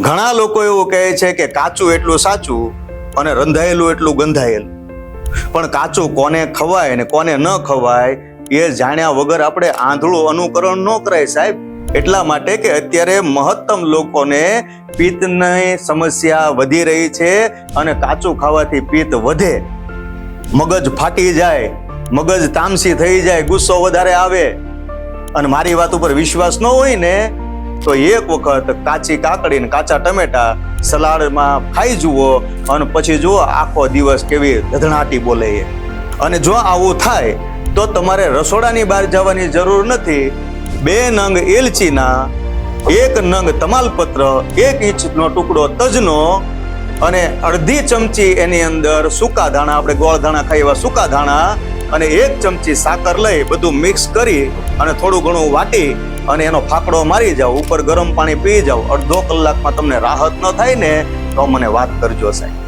ઘણા લોકો એવું કહે છે કે કાચું એટલું સાચું અને રંધાયેલું એટલું ગંધાયેલું. પણ કાચું કોને ખવાય ને કોને ન ખવાય એ જાણ્યા વગર આપણે આંધળું અનુકરણ ન કરાય સાહેબ. એટલા માટે કે અત્યારે મહત્તમ લોકોને પિત્તની સમસ્યા વધી રહી છે અને કાચું ખાવાથી પિત્ત વધે. મગજ ફાટી જાય, મગજ તામસી થઈ જાય, ગુસ્સો વધારે આવે. અને મારી વાત ઉપર વિશ્વાસ ન હોય ને તો એક વખત કાચી કાકડી ને કાચા ટમેટા સલાડમાં ખાઈ જુઓ અને પછી જુઓ આખો દિવસ કેવી ધધણાટી બોલે એ અને જો આવું થાય તો તમારે રસોડાની બહાર જવાની જરૂર નથી. બે નંગ એલચીના, એક નંગ તમાલપત્ર, એક ઇંચનો ટુકડો તજનો અને અડધી ચમચી એની અંદર સૂકા ધાણા, આપણે ગોળ ધાણા ખાઈ એવા સૂકા ધાણા અને એક ચમચી સાકર લઈ બધું મિક્સ કરી અને થોડું ઘણું વાટી અને એનો ફાકડો મારી જાઓ, ઉપર ગરમ પાણી પી જાઓ. અડધો કલાકમાં તમને રાહત ન થાય ને તો મને વાત કરજો સાહેબ.